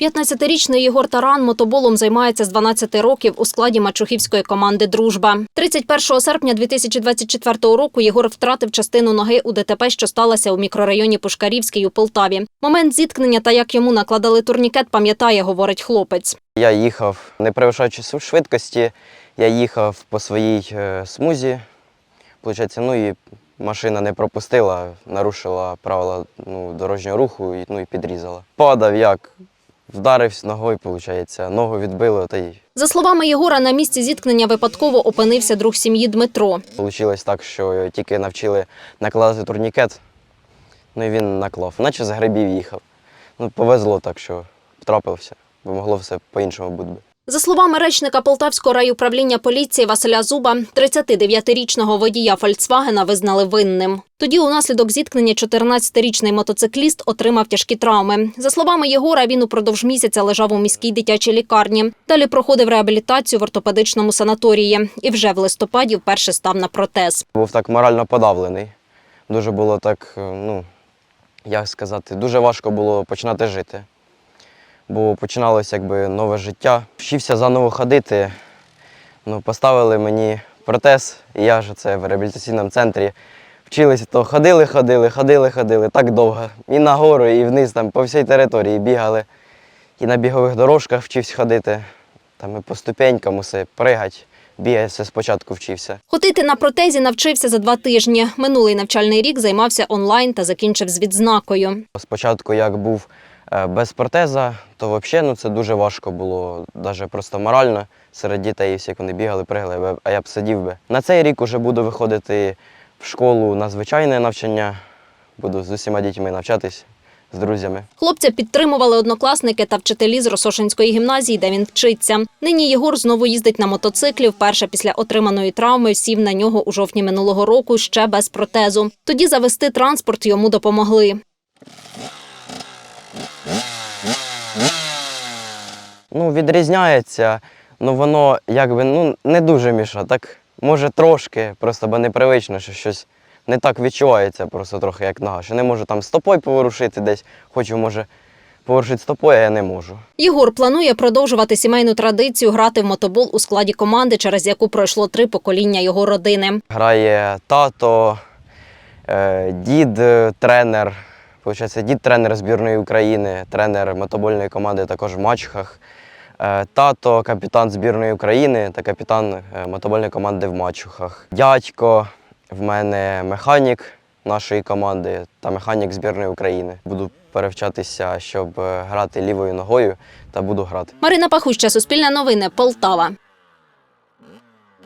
15-річний Єгор Таран мотоболом займається з 12 років у складі мачухівської команди Дружба. 31 серпня 2024 року Єгор втратив частину ноги у ДТП, що сталося у мікрорайоні Пушкарівський у Полтаві. Момент зіткнення та як йому накладали турнікет, пам'ятає, говорить хлопець. Я їхав, не перевищаючи швидкості, я їхав по своїй е, смузі. Получається, ну і машина не пропустила, нарушила правила ну, дорожнього руху ну, і підрізала. Падав як, вдарився ногою, виходить, ногу відбило, та й За словами Єгора, на місці зіткнення випадково опинився друг сім'ї Дмитро. вийшло так, що тільки навчили накладати турнікет, ну і він наклав, наче з грибів їхав. Ну, повезло так, що потрапився, бо могло все по-іншому бути. За словами речника Полтавського райуправління поліції Василя Зуба, 39-річного водія Фольксвагена визнали винним. Тоді унаслідок зіткнення 14-річний мотоцикліст отримав тяжкі травми. За словами Єгора, він упродовж місяця лежав у міській дитячій лікарні. Далі проходив реабілітацію в ортопедичному санаторії і вже в листопаді вперше став на протез. Був так морально подавлений. Дуже було так, е, ну, як сказати, дуже важко було починати жити. Бо починалося якби нове життя. Вчився заново ходити. Ну, поставили мені протез, і я ж це в реабілітаційному центрі. Вчилися, то ходили, ходили, ходили, ходили так довго. І нагору, і вниз, там, по всій території бігали. І на бігових дорожках вчився ходити. Там і по ступенькам усе, пригати. Все спочатку вчився. Ходити на протезі навчився за два тижні. Минулий навчальний рік займався онлайн та закінчив з відзнакою. Спочатку, як був без протеза, то взагалі ну, це дуже важко було, навіть просто морально серед дітей, всі, як вони бігали, пригали, а я б сидів би. На цей рік вже буду виходити в школу на звичайне навчання, буду з усіма дітьми навчатись з друзями. Хлопця підтримували однокласники та вчителі з Росошинської гімназії, де він вчиться. Нині Єгор знову їздить на мотоциклі. Вперше після отриманої травми сів на нього у жовтні минулого року ще без протезу. Тоді завести транспорт йому допомогли. Ну, відрізняється, ну воно якби ну, не дуже міша, так може трошки, просто бо непривично, що щось не так відчувається, просто трохи як нога. Що не можу там стопою поворушити десь, хочу, може, поворушити стопою, а я не можу. Єгор планує продовжувати сімейну традицію грати в мотобол у складі команди, через яку пройшло три покоління його родини. Грає тато, е, дід, е, тренер. Получається, дід тренер збірної України, тренер мотобольної команди також в Мачухах. Е, Тато капітан збірної України та капітан е, мотобольної команди в Мачухах. Дядько в мене механік нашої команди та механік збірної України. Буду перевчатися, щоб е, грати лівою ногою та буду грати. Марина Пахуща, Суспільне новини, Полтава.